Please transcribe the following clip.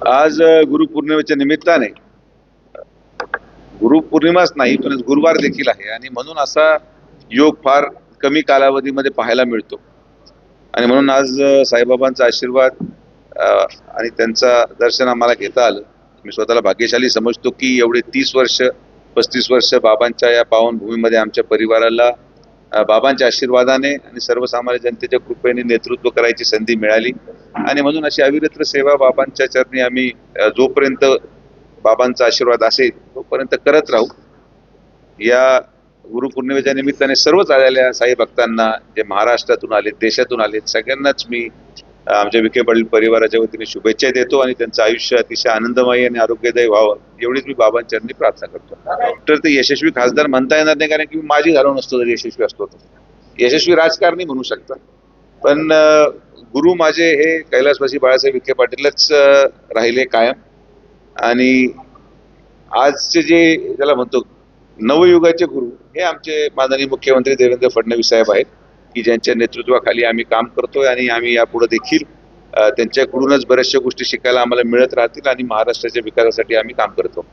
आज गुरुपौर्णिमेच्या निमित्ताने गुरुपौर्णिमाच नाही पण गुरुवार देखील आहे. आणि म्हणून असा योग फार कमी कालावधीमध्ये पाहायला मिळतो. आणि म्हणून आज साईबाबांचा आशीर्वाद आणि त्यांचा दर्शन आम्हाला घेता आलं. मी स्वतःला भाग्यशाली समजतो की एवढे तीस वर्ष पस्तीस वर्ष बाबांच्या या पावनभूमीमध्ये आमच्या परिवाराला बाबांच्या आशीर्वादाने आणि सर्वसामान्य जनतेच्या कृपेने नेतृत्व करायची संधी मिळाली. आणि म्हणून अशी अविरत्र सेवा बाबांच्या चरणी आम्ही जोपर्यंत बाबांचा आशीर्वाद असेल तोपर्यंत करत राहू. या गुरुपौर्णिमेच्या निमित्ताने सर्वच आलेल्या साई भक्तांना जे महाराष्ट्रातून आले देशातून आलेत सगळ्यांनाच मी आमच्या विखे पाटील परिवाराच्या वतीने शुभेच्छा देतो आणि त्यांचं आयुष्य अतिशय आनंदमयी आणि आरोग्यदायी व्हावं एवढीच मी बाबांचरणी प्रार्थना करतो. डॉक्टर ते यशस्वी खासदार म्हणता येणार नाही कारण की मी माझी घालून नसतो जर यशस्वी असतो तर. यशस्वी राजकारणी म्हणू शकता. पण गुरु माझे हे कैलासवासी बाळासाहेब विखे पाटीलच राहिले कायम. आणि आजचे जे ज्याला म्हणतो नवयुगाचे गुरु हे आमचे माननीय मुख्यमंत्री देवेंद्र फडणवीस साहेब आहेत. की ज्यांच्या नेतृत्वाखाली आम्ही काम करतोय आणि आम्ही यापुढे देखील त्यांच्याकडूनच बऱ्याचशा गोष्टी शिकायला आम्हाला मिळत राहतील आणि महाराष्ट्राच्या विकासासाठी आम्ही काम करतो.